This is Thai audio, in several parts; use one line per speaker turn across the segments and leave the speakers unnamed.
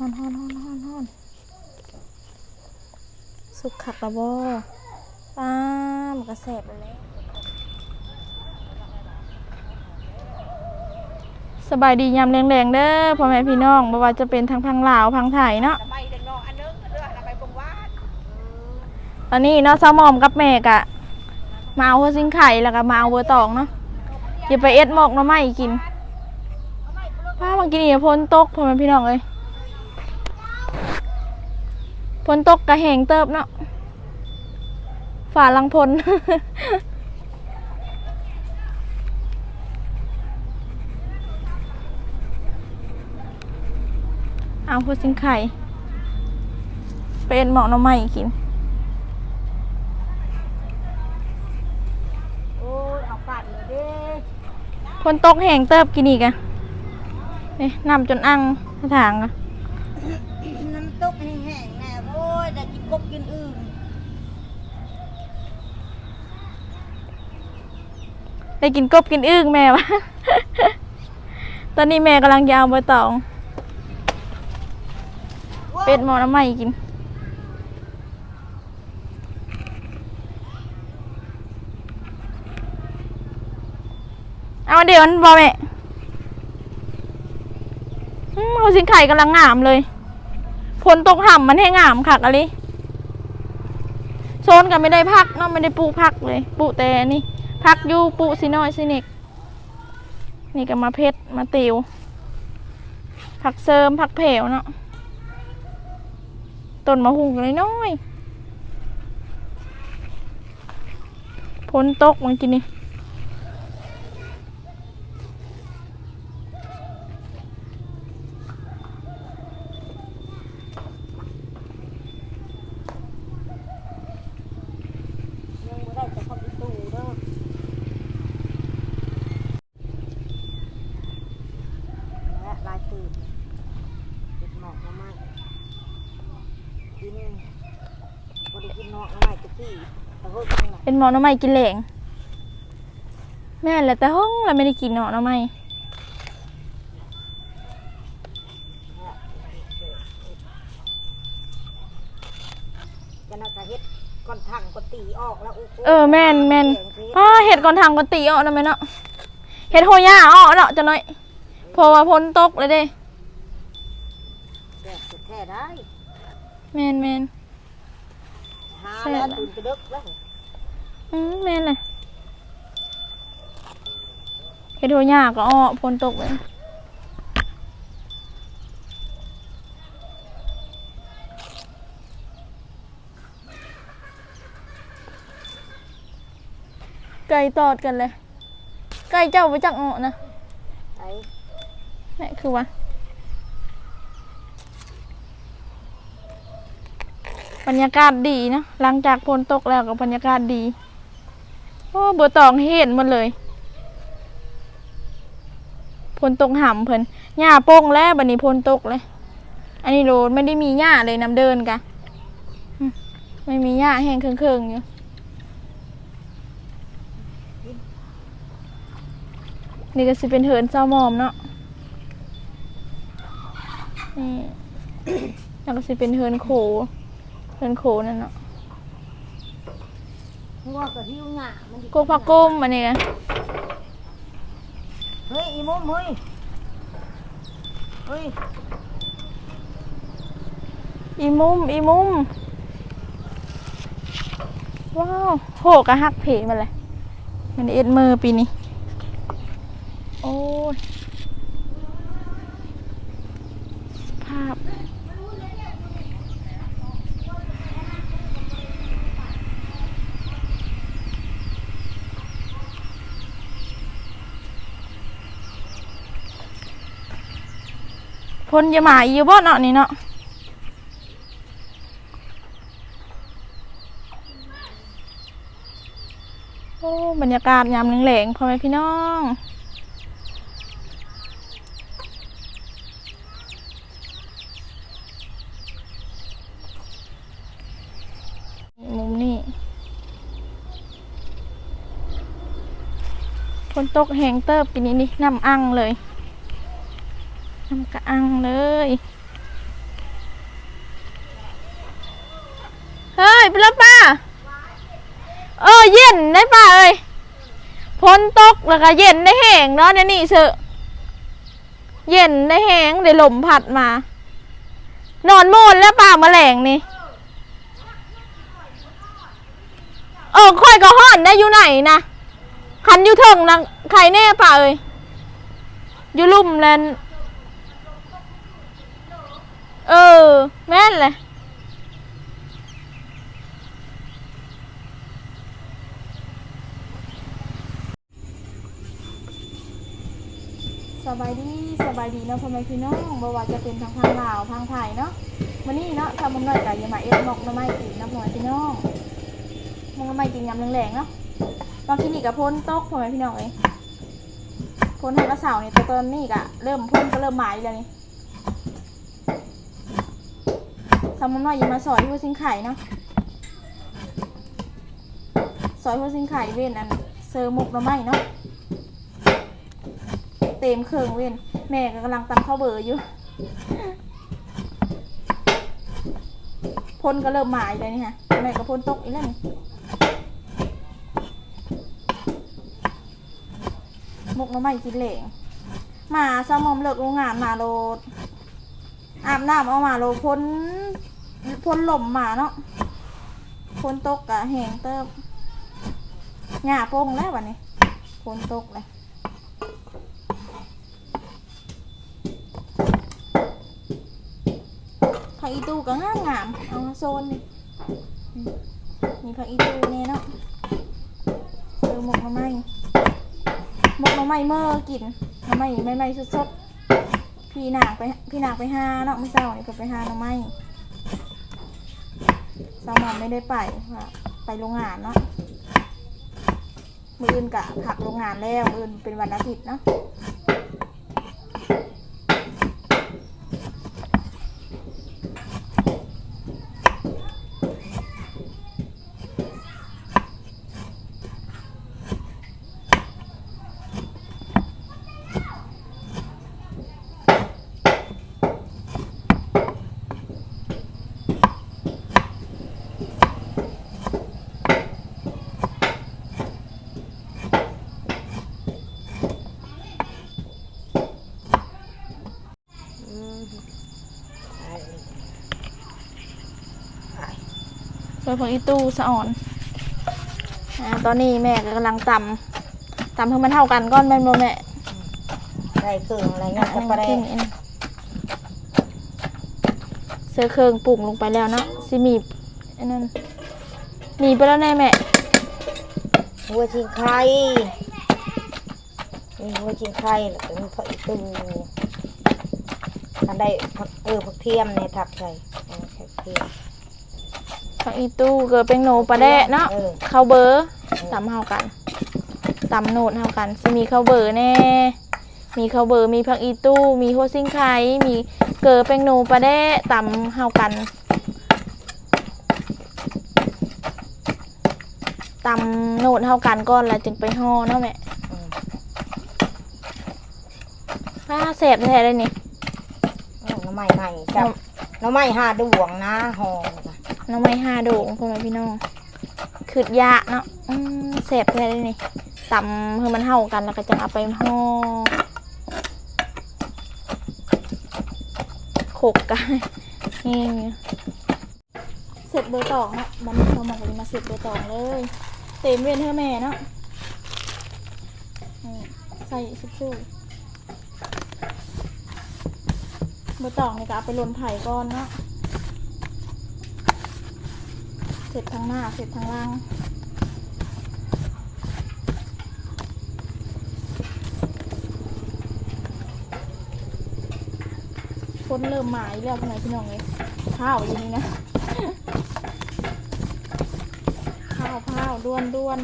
ฮอนฮอนฮอนฮอนฮอนสุกขักระบอป้ามันกระแสบไปแล้วสบายดียามแรงๆเด้อพ่อแม่พี่น้องบ่ว่าจะเป็นทางพังลาวพังไทยเนาะตอนนี้เนาะสาหมอมกับแม่กะมาเอาหัวซิงไข่แล้วก็มาเอาเบอร์ตองเนาะอย่าไปเอ็ดหมอกหน้ำไม้กินป้ามากินนี่พ้นตกพ่อแม่พี่น้องเอ้ย พ้นตกกระแหงเติบเนาะฝ่าลังพลเอาหัวซิงไข่ไปเอ็ดหมอกน้ำไม้กิน
โอ้ยเอาปัดเลยเด้
คนตกแห้งเติบกินอีกอะนี่นำจนอังถางอะ
น้ำตกแห้งๆแน่โอ้ยได้กินกบกินอื่น
ได้กินกบกินอึ้งแม่วะตอนนี้แม่กำลังยาวใบตอง เป็ดหมอน้ำไหมกิน เอาเดี๋ยวมันบอแม่เอาสิงไข่กำลังงามเลยผลตกห่ำมันให้งามค่ะอะไรโซนกันไม่ได้พักเนาะไม่ได้ปลูกพักเลยปลูกแต่นี่ พักอยู่ปุสิน้อยสินิกนี่ก็มาเพชรมาติวผักเสริมผักแผวเนาะต้นมะฮุงเลยน้อยพ้นตกมื่อกี้นี่
งไม่ได้จะเข้าไปตู้เด้อและลายตื่นเด็กหมอกมาใหม่กินพอได้กินนอกมาใหม่ตะกี้แต่เฮ้ยจังไหน
เป็นหมอหน้ำไม้กินแหลงแม่นแหละแต่ห้องเราไม่ได้กินหนอหน้ำไม้
จะน่าจะเฮ็ดก้อนถังก้อนตีออกแล้วโอ้โห
เออแม่นแม่น
แกงเพชร
ป้าเห็ดก่อนทางก็ตีออกนะแม่เนาะเห็ดโหย่าออกเนาะจะน้อยเพราะว่าพ้นตกเลยเด้
แกงสุดแท้ได้
แม่นแม่น
หา
แซ่
แล้ว
บอะ
ตื่นกระดึกแล้ว
อืมแม่นเลยเห็ดโหย่าก็ออกพ้นตกเลยไก่ตอดกันเลย ไก่เจ้าไปจักออกนะ
ไอ้
นี่คือว่าบรรยากาศดีนะ หลังจากฝนตกแล้วก็บรรยากาศดี โอ้บัวตองเห็นหมดเลยฝนตกห่ำเพิ่นหญ้าโป่งแล้วบัดนี้ฝนตกเลย อันนี้โรดไม่ได้มีหญ้าเลยน้ำเดินกะไม่มีหญ้าแห้งเคืองๆอยู่นี่ก็สิเป็นเหินเจ้ามอมเนาะนี่แล้วก็สิเป็นเฮินโขเฮินโขนั่นเนาะ
หัวกระหิ้วหงามันดิ
กกผักก้มอันนี้กัน
เฮ้ยอีมุมเฮ้ยเฮ้ย
อีมุมอีมุมว้าวโหกระหักเพมาเลย มันเอ็ดมือปีนี้ โอ้ย พ้นอยาหมาอีอยู่บ่เนาะนี่เนาะโอ้บรรยากาศยามแหลงๆพ่อแม่พี่น้องมุมนี้ฝนตกแหงเติบปีนี้นี่น้ำอังเลย ทำกระอังเลย เฮ้ยไปแล้วป้า เออเย็นได้ป้าเอ้ยพ้นตกแล้วก็เย็นได้แห้งเนาะเนี่ยนี่เสือเย็นได้แห้งได้ลมผัดมา นอนโมนแล้วป้ามาแหลงนี่เออค่อยก็ห่อนได้อยู่ไหนนะคันอยู่เถิงนะใครแน่ป้าเอ้ยอยู่ลุ่มแลน เออ แม่นเลยสบายดีสบายดีเนาะพ่อแม่พี่น้องบ่ว่าจะเป็นทางทางลาวทางไทยเนาะวันนี้เนาะทำมันหน่อยกับยามาเอ็ดหมกน้ำไม้กินนาะพ่อแม่พี่น้องมกหน้ำไม้กินยำแรงๆเนาะบางทีนี่กับพ้นตกพ่อแม่พี่น้องเอ้ยพ้นให้กระเสาเนี่ยแต่ตอนนี้ก็เริ่มพ้นก็เริ่มหมายแล้วนี่ำมันหน่อยอยังมาสอยหัวซิงไข่นะสอยหัวซิงไข่เว้นอันเซอร์หมกหน้ำไม้เนาะเต็มเครื่องเว้นแม่ก็กำลังตำข้าวเบอร์อยู่พ่นก็เริ่มหมายเลยนี่ฮะแม่ก็พ่นตกอีกแล้วนี่มุกมาใหม่กินเหลงหมาซามอมเลิกโรงงานมาโลดอาบน้ำเอามาโลพ่น พ่นลมมาเนาะพนตกกะแหงเติบหญ้าโป่งแล้ววันนี้พ่นตกเลยผักอีตูก็งามงามเอาโซนนี่มีผักอีตูเนี่ยเนาะเจอหมกมาไมหมกมาไมเมื่อกินมาไมไม่ไม่สดๆพี่นางไปพี่นางไปหาเนาะไม่เศร้านี่ก็ไปหาหน่อไม้ สาวหมอนไม่ได้ไปค่ะไปโรงงานเนาะมืออื่นกะผักโรงงานแล้วมืออื่นเป็นวันอาทิตย์เนาะ ช่วยผักอีตู้สะอ่อนอ่าตอนนี้แม่ก็กำลังตำตำให้มันเท่ากันก้อนแม่นบ่แม่
ได้เครื่องอะไรเงี้ยกับปลาแด
อัน
ง
นี้อันนี้เสื้อเครื่องปรุงลงไปแล้วเนาะสิมีอันนั้นมีไปแล้วแน่แม่
หัวชิงไข่มีหัวชิงไข่แล้วก็มีผักอีตูอันได้ผักเออผักเทียมในทับใส่เอามาใส่เทียม
ผักอีตู้เกิดเป็นโหนปลาแดะเนาะ
เออ
ข้าวเบอร์ตำเฮากันตำโหนดเฮากันสิมีข้าวเบอร์แน่ มีข้าวเบอร์มีผักอีตู้ มีหัวซิงไข่มีเกิดเป็นโหนปลาแดะตำเฮากันตำโหนดเฮากันก่อนแล้วจึงไปห่อเนาะแม่
อืม
ป้าแสบแท้เลยนี่
เอาน้ำไม้ใหม่จับน้ำไม้ห้าดวงนะหอ มนะ
น้องไม้ห้าโด่งพ่อแม่พี่น้องคืดยะเนาะอืมแสบแท้เลยนี่ตำให้มันเฮากันแล้วก็จะเอาไปห่อโขกกันนี่เสร็จเบอร์ตองเนาะบันเรามากันมาเสร็จเบอร์ตองเลย เต็มเวียนเท่าแม่เนาะใส่ซุปซูเบอร์ตองนี่ก็เอาไปลนไผ่ก่อนเนาะ เส ร็จทางหน้าเสร็จทางล่างคนเริ่มมายแล้วทำไมพี่น้องเลยข้าวอยู่นี่นะ ข้าวข้าวด้วนด้วน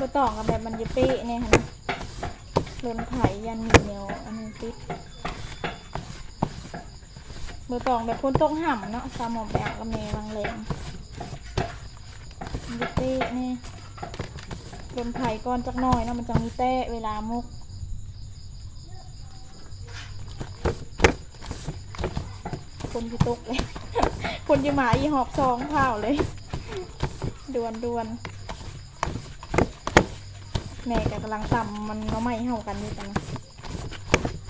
บ่ต่องกับแบบมันจะเป๊ะเนี่ยค่ะลนไถยันมีเหนียวอันนี้ติดมือตองแบบพ้นตกห่ำเนาะสามหมอมแบบกระเมบางแรงมีเต้นี่โดนไผ่ก้อนจักหน่อยเนาะมันจะมีเต้เวลามุกคนที่ตกเลย คนจะมาอีหอบซองเผาเลย ดวนดวน แม่ก็กำลังตำมันเนาะไม่เห่ากันอยู่กันนะ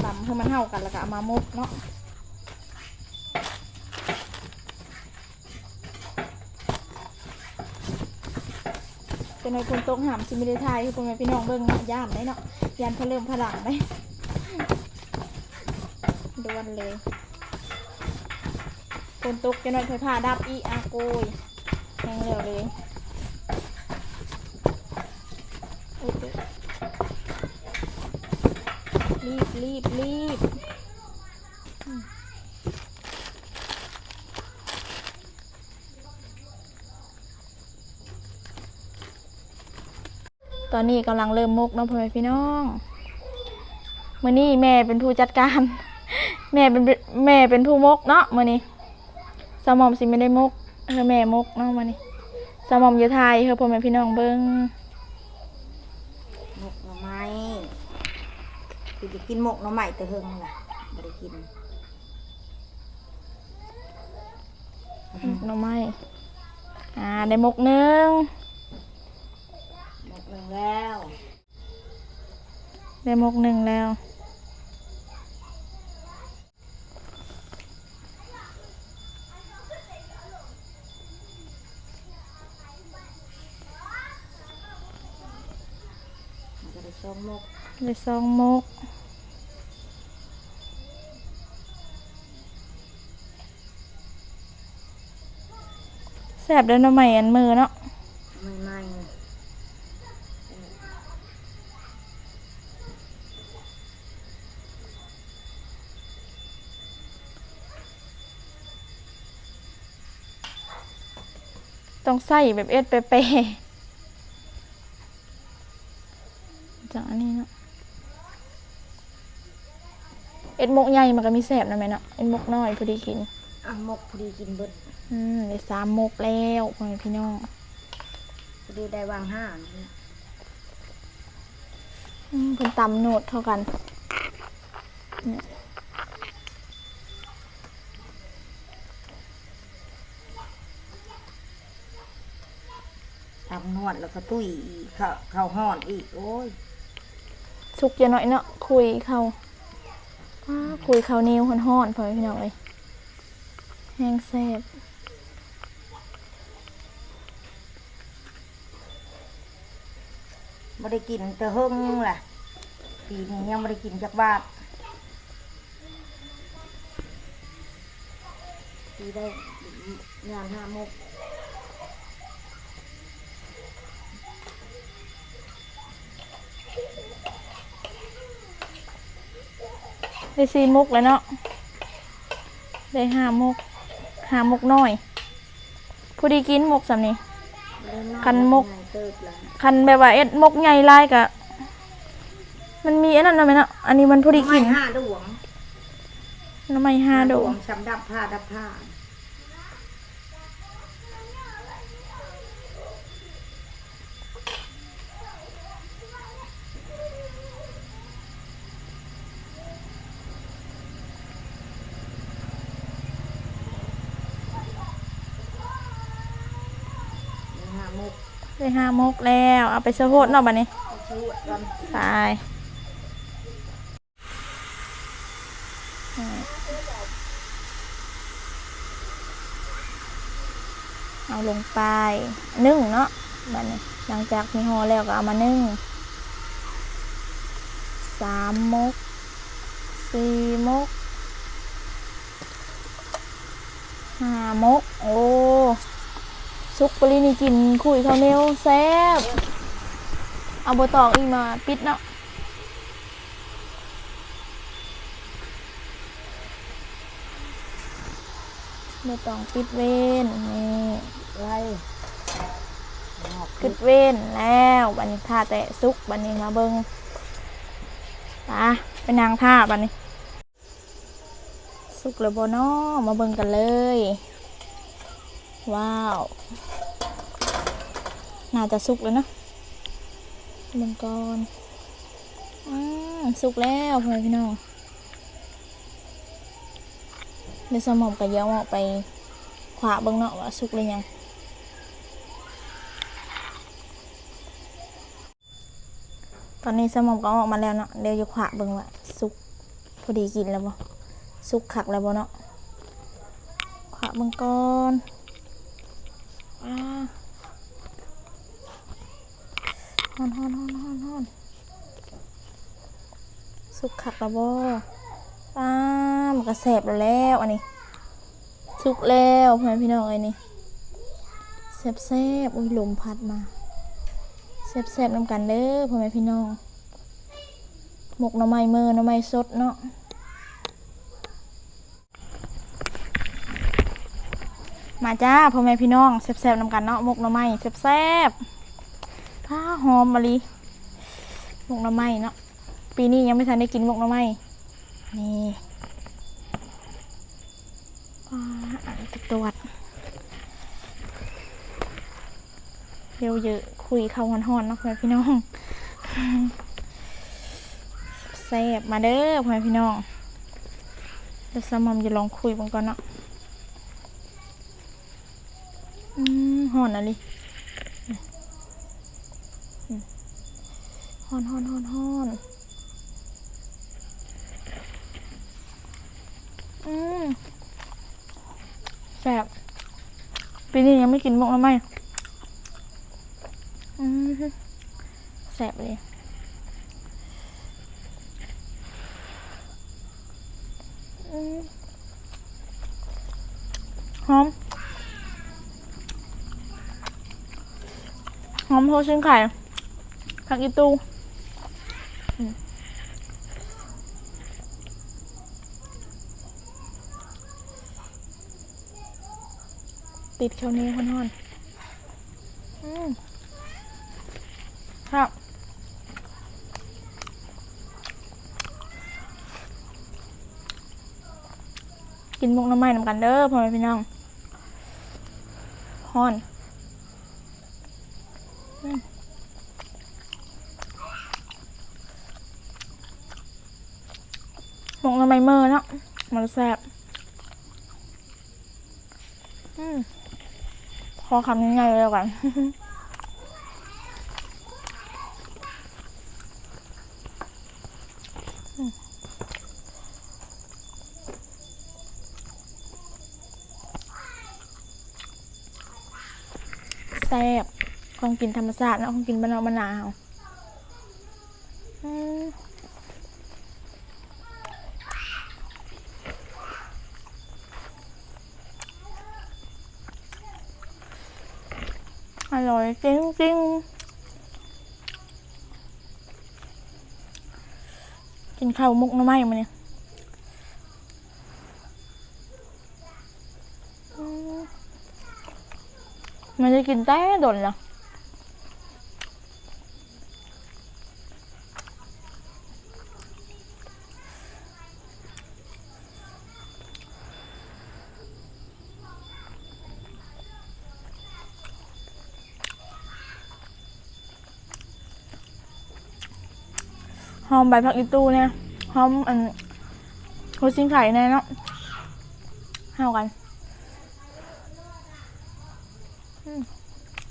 ตำคือมันเห่ากันแล้วก็เอามามุกเนาะเป็นในคนตกหามซิมิได้ทายคือพ่อแม่พี่น้องเบิ่งเนาะย่านได้เนาะยานพนเริ่มผลังได้ดวนเลยคนตกจะหน่อยไฟผ้าดับอีอาโกยแหงเร็วเลยโอ้ยเดี๋ยวรีบรีบรีบอืม ตอนนี้กำลังเริ่มมุกเน้องพ่อแม่พี่น้องมื่อนี้แม่เป็นผู้จัดการ แม่เป็นแม่เป็นผู้มกเนาะมื่อนี้สมอมสิไม่ได้มกเฮอแม่มกเนาะมานี่สมอมอยู่ไทยเฮอพ่อแม่พี่น้องเบิ้ง
หมกหน่อไม้คือจะกินหมกหน่อไม้แต่เฮิงล่ะไม่ได้กิน
หน่อไม้อ่าได้มกหนึง
หมกหนึ่ง แล้ว
ได้มกหนึ่งแล้ว
มันจะได้ช่องหมก
ได้สองมกแซ่บเด้อหน่อไม้อันมือเนาะ
ไม่ไหม้
ต้องใส่แบบเอ็ดเปะๆจากอันนี้เนาะเอ็ดมกใหญ่มันก็มีแซ่บนะแม่เนาะเอ็ดมกน้อยพอดีกิน
อะหมกพอดีกินเบิด
อืมได้สามมกแล้วพ่อแม่พี่น้อง
พอดีได้วางห้านี่
อืมเพิ่นตำโนดเท่ากันเนี่ย
ทำนวดแล้วก็ตุ้ยอีกเข้าเข้าห่อนอีกโอ้ย
สุกจะหน่อยเนาะคุยเขาว้าคุยเขานิ้วห่อนๆพ่อแม่พี่น้องเลยแห้งแซ่บ
ไม่ได้กินแต่เฮิงแหละปีนี้ยังไม่ได้กินจักบาทปีได้งานห้าโมก
ได้สี่มกแล้วเนาะได้ห้ามกห้ามกน้อยพอดีกินมกสำนี้ คันมก
เติบแล้ว
คันแบบว่าเอ็ดมกใหญ่ลายกะ มันมีอันนั้นนะไหมเนาะอันนี้มันพอดีกิน
ไม้ห้าดวง
น้ำไม่ห้าโดง
ช้ำดับผ้าดับผ้าห้าโมก
ได้ ห้ามกแล้ว เอาไปสะโพดเนาะบัดนี้
เอาสวดก่อน
ตายเอาลงไปนึ่งเนาะบัดนี้ หลังจากที่ห่อแล้วก็เอามานึ่งสามมกสี่มกห้ามก โอ้ ซุกปรินี่กินคุยข้าวเหนียวแซ่บเอาบตองอีมาปิดเนาะบตองปิดเวนนี่
ไล่หอก
ปิดเวนแล้วบันนี้ท่าแต่ซุกบันนี้มาเบิงไปไปนางท่าบันนี้สุกแล้วบ่นาะมาเบิงกันเลย ว้าว น่าจะสุกแล้วนะเบิ่งก่อนอสุกแล้วพ่อพี่น้องเดี๋ยวสมองก็เยวเอาไปขวาเบิ่งเนาะว่าสุกหรือยังตอนนี้สมองก็ออกมาแล้วเนาะเดี๋ยวจะขวาเบิ่งว่าสุกพอดีกินแล้วบ่สุกขักแล้วบ่เนาะขวาเบิ่งก่อนอ่าฮ อนฮอนฮอนฮอนฮอนสุกขักแล้วบ่ป้ามันก็แสบแล้วแล้วอันนี้สุกแล้วเพื่อนพี่น้องเอ้นี่แซ่บแซ่บอุ้ยลมพัดมาแซ่บน้ำกันเด้อพ่อแม่พี่น้องหมกน่อไม้มือน่อไม้สดเนาะมาจ้าพ่อแม่พี่น้องแซ่บๆน้ำกันเนาะหมกหน่อไม้แซ่บๆ ผ้าหอมมะลิหมกหน่อไม้เนาะ ปีนี้ยังไม่ทันได้กินหมกหน่อไม้นี่ว้าอ่านตรวจเร็วเยอะคุยเข้าหอนๆเนาะพ่อพี่น้องแซ่บมาเด้อพ่อพี่น้องเดี๋ยวสมอมจะลองคุยบังก่อนเนาะอืมหอนอะไรอืม หอนหอนหอนหอนอืมแซ่บปีนี้ยังไม่กินมกแล้วไหมอืมแสบเลยอืมหอม หอมโพชิ้นไข่ผักอีตู ติดเชาวนี้ค่อนๆอืมครับกินมุกน้ำไม้นำกันเด้อพ่อแม่พี่น้องฮอนอืมมุกน้ำไม้เมื่อเนาะมันแซ่บอืมข อคำง่ายๆเลยแล้วกันแซ่บของกินธรรมชาตินะของกินบ้านนอกบ้านาวอาอืมอร่อย จริงกินข้าวมุกน้ำไม้มาเนี่ยอืมมันจะกินแต่ดนเหรอ หอมใบผักอีตูเนี่ยหอมอันโคชิงไข่เนี่ยเนาะห้าวกัน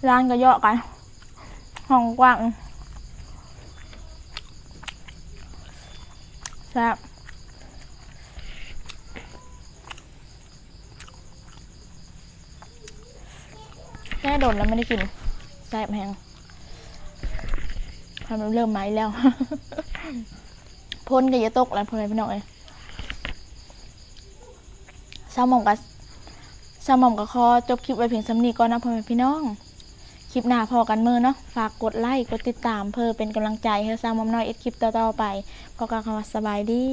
ร้านก็เยอะกัน ห้องกว้างแซ่บแค่โดนแล้วไม่ได้กินแซ่บแหงทำเริ่มไหมแล้ว พ่นก็จะตกแล้วพ่อแม่พี่น้องเอ้ยเศร้าหมองกับเศร้าหมองกับคอจบคลิปไว้เพียงสำนีก่อนนะพ่อแม่พี่น้อง คลิปหน้าพอกันมือเนาะ ฝากกดไลค์ กดติดตามเพื่อเป็นกำลังใจให้สร้ามมอมน้อยเอ็ดคลิปต่อๆไปก็กล่าวคำว่าสบายดี